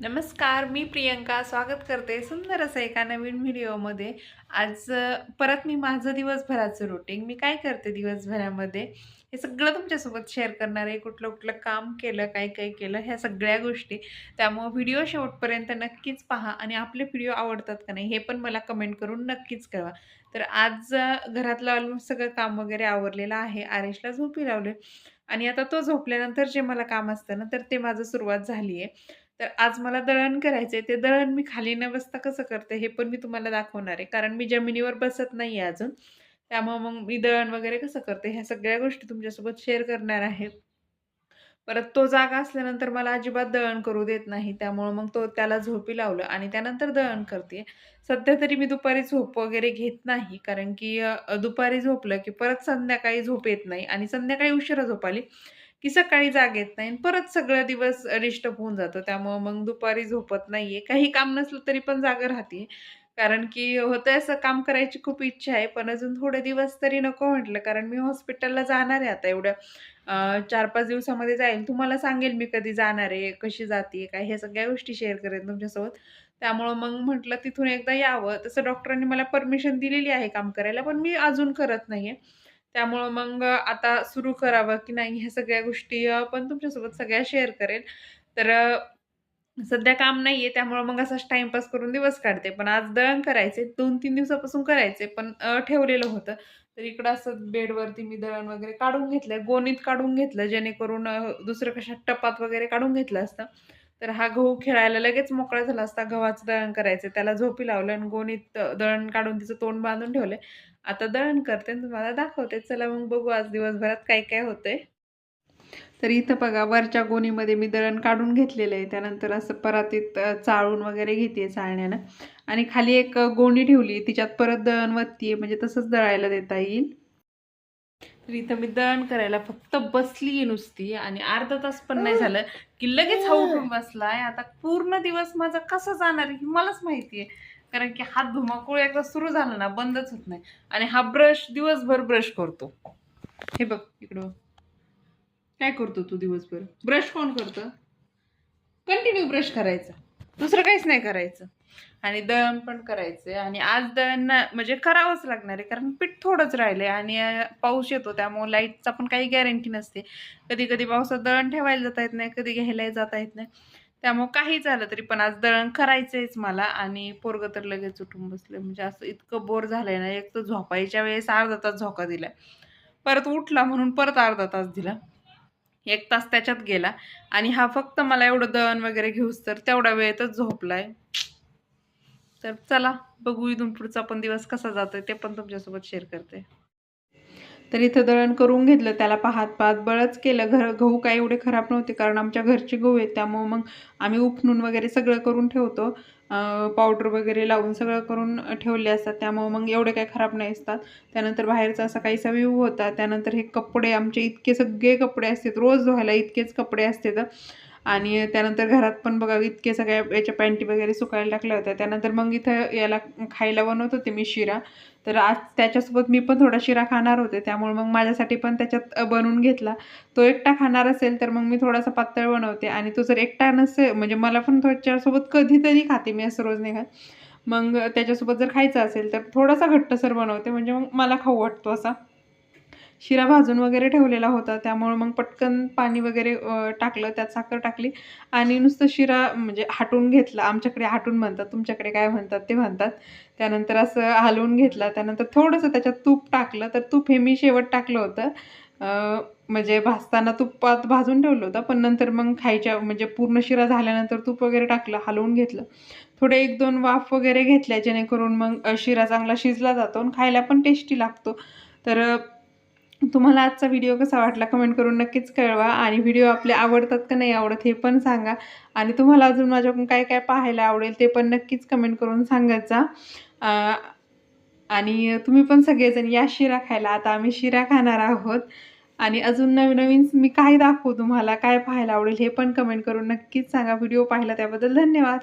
नमस्कार मी प्रियंका. स्वागत करते सुंदर असं एका नवीन व्हिडिओमध्ये. आज परत मी माझं दिवसभराचं रुटीन मी काय करते दिवसभरामध्ये? हे सगळं तुमच्यासोबत शेअर करणार आहे. कुठलं कुठलं काम केलं काय काय केलं ह्या सगळ्या गोष्टी. त्यामुळं व्हिडिओ शेवटपर्यंत नक्कीच पहा आणि आपले व्हिडिओ आवडतात का नाही हे पण मला कमेंट करून नक्कीच कळवा. तर आज घरातलं ऑलमोस्ट सगळं काम वगैरे आवरलेलं आहे. आरेशला झोपी लावले. आणि आता तो झोपल्यानंतर जे मला काम असतं ना तर ते माझं सुरुवात झाली आहे तर आज मला दळण करायचं आहे ते दळण मी खाली न बसता कसं करते हे पण मी तुम्हाला दाखवणार आहे. कारण मी जमिनीवर बसत नाही आहे अजून. त्यामुळं मग मी दळण वगैरे कसं करते ह्या सगळ्या गोष्टी तुमच्यासोबत शेअर करणार आहे. परत तो जागा असल्यानंतर मला अजिबात दळण करू देत नाही. त्यामुळं मग तो त्याला झोपी लावलं आणि त्यानंतर दळण करते. सध्या तरी मी दुपारी झोप वगैरे घेत नाही. कारण की दुपारी झोपलं की परत संध्याकाळी झोप येत नाही आणि संध्याकाळी उशिरा झोप आली. की सकाळी जाग येत नाही आणि परत सगळा दिवस डिस्टर्ब होऊन जातो. त्यामुळं मग दुपारी झोपत नाहीये. काही काम नसलं तरी पण जागं राहते. कारण की होतं असं काम करायची खूप इच्छा आहे. पण अजून थोडे दिवस तरी नको म्हटलं. कारण मी हॉस्पिटलला जाणार आहे आता. एवढ्या चार पाच दिवसामध्ये जाईल. तुम्हाला सांगेल मी कधी जाणार आहे कशी जाते काय ह्या सगळ्या गोष्टी शेअर करेन तुमच्यासोबत. त्यामुळं मग म्हटलं तिथून एकदा यावं. तसं डॉक्टरांनी मला परमिशन दिलेली आहे काम करायला. पण मी अजून करत नाही आहे त्यामुळं मग आता सुरू करावं की नाही ह्या सगळ्या गोष्टी पण तुमच्यासोबत सगळ्या शेअर करेल तर सध्या काम नाही आहे त्यामुळं मग असाच टाइमपास करून दिवस काढते. पण आज दळण करायचे दोन तीन दिवसापासून करायचे पण ठेवलेलं होतं. तर इकडं असं बेडवरती मी दळण वगैरे काढून घेतलं गोणीत काढून घेतलं जेणेकरून दुसरं कशा टपात वगैरे काढून घेतलं असतं. तर हा गहू खेळायला लगेच मोकळा झाला असता. गव्हाचं दळण करायचं. त्याला झोपी लावलं आणि गोणीत दळण काढून तिचं तोंड बांधून ठेवलंय आता दळण करते आणि तुम्हाला दाखवते. चला मग बघू आज दिवसभरात काय काय होतंय. तर इथं बघा वरच्या गोणीमध्ये मी दळण काढून घेतलेलं आहे. त्यानंतर असं परातीत चाळून वगैरे घेते चाळण्यानं. आणि खाली एक गोणी ठेवली. तिच्यात परत दळण वत्तीये म्हणजे तसंच दळायला देता येईल. तर इथं मी दळण करायला फक्त बसली नुसती आणि अर्धा तास पण नाही झालं की लगेच हा उठून बसलाय. आता पूर्ण दिवस माझा कसा जाणार आहे हे मलाच माहिती आहे कारण की हात धुमाकूळ एकदा सुरू झाला ना बंदच होत नाही. आणि हा ब्रश दिवसभर ब्रश करतो. हे बघ इकडं. काय करतो तू दिवसभर? ब्रश कोण करतं? कंटिन्यू ब्रश करायचा. दुसरं काहीच नाही करायचं. आणि दळण पण करायचं आणि आज दळण म्हणजे करावंच लागणार आहे कारण पीठ थोडंच राहिलंय आणि पाऊस येतो त्यामुळे लाईटचा पण काही गॅरंटी नसते. कधी कधी पावसात दळण ठेवायला जाता येत नाही कधी घ्यायला जाता येत नाही. त्यामुळे काही झालं तरी पण आज दळण करायचंयच मला आणि पोरगं तर लगेच उठून बसलं. म्हणजे असं इतकं बोर झालंय ना एक तर झोपायच्या वेळेस अर्धा तास झोका दिला परत उठला म्हणून परत अर्धा तास दिला. एक तास त्याच्यात गेला. आणि हा फक्त मला एवढं दळण वगैरे घेऊस तर तेवढ्या वेळेतच झोपलाय. तर चला बघू इथून पुढचा पण दिवस कसा जातोय ते पण तुमच्यासोबत शेअर करते. तर इथं दळण करून घेतलं त्याला पाहत पाहत बळच केलं. घर गहू काय एवढे खराब नव्हते कारण आमच्या घरचे गहू आहेत त्यामुळं मग आम्ही उपणून वगैरे सगळं करून ठेवतो. पावडर वगैरे लावून सगळं करून ठेवले असतात. त्यामुळं मग एवढे काही खराब नाही असतात. त्यानंतर बाहेरचा असा काहीसा व्ह्यू होता. त्यानंतर हे कपडे आमचे इतके सगळे कपडे असतात. रोज धुवायला इतकेच कपडे असतात. आणि त्यानंतर घरात पण बघा इतके सगळ्या याच्या पॅन्टी वगैरे सुकायला टाकल्या होत्या. त्यानंतर मग इथं याला खायला बनवत होते मी शिरा. तर आज त्याच्यासोबत मी पण थोडा शिरा खाणार होते. त्यामुळे मग माझ्यासाठी पण त्याच्यात बनवून घेतला. तो एकटा खाणार असेल तर मग मी थोडासा पातळ बनवते. आणि तो जर एकटा नसेल म्हणजे मला पण त्याच्यासोबत कधीतरी खाते मी असं रोज नाही खात. मग त्याच्यासोबत जर खायचं असेल तर थोडासा घट्टसर बनवते. म्हणजे मग मला खाऊ वाटतो असा. शिरा भाजून वगैरे ठेवलेला होता. त्यामुळं मग पटकन पाणी वगैरे टाकलं त्यात साखर टाकली. आणि नुसतं शिरा म्हणजे हाटून घेतला. आमच्याकडे हाटून म्हणतात तुमच्याकडे काय म्हणतात ते म्हणतात. त्यानंतर असं हलवून घेतला. त्यानंतर थोडंसं त्याच्यात तूप टाकलं. तर तूप हे मी शेवट टाकलं होतं. म्हणजे भाजताना तुपात भाजून ठेवलं होतं. पण नंतर मग खायच्या म्हणजे पूर्ण शिरा झाल्यानंतर तूप वगैरे टाकलं हलवून घेतलं. थोडे एक दोन वाफ वगैरे घेतल्या जेणेकरून मग शिरा चांगला शिजला जातो आणि खायला पण टेस्टी लागतो. तर तुम्हाला आजचा व्हिडिओ कसा वाटला कमेंट करून नक्कीच कळवा. आणि व्हिडिओ आपले आवडतात का नाही आवडत हे पण सांगा. आणि तुम्हाला अजून माझ्याकडून काय काय पाहायला आवडेल ते पण नक्कीच कमेंट करून सांगायचा आणि तुम्ही पण सगळेजण या शिरा खायला. आता आम्ही शिरा खाणार आहोत. आणि अजून नवीन नवीन मी काय दाखवू तुम्हाला काय पाहायला आवडेल हे पण कमेंट करून नक्कीच सांगा. व्हिडिओ पाहिला त्याबद्दल धन्यवाद.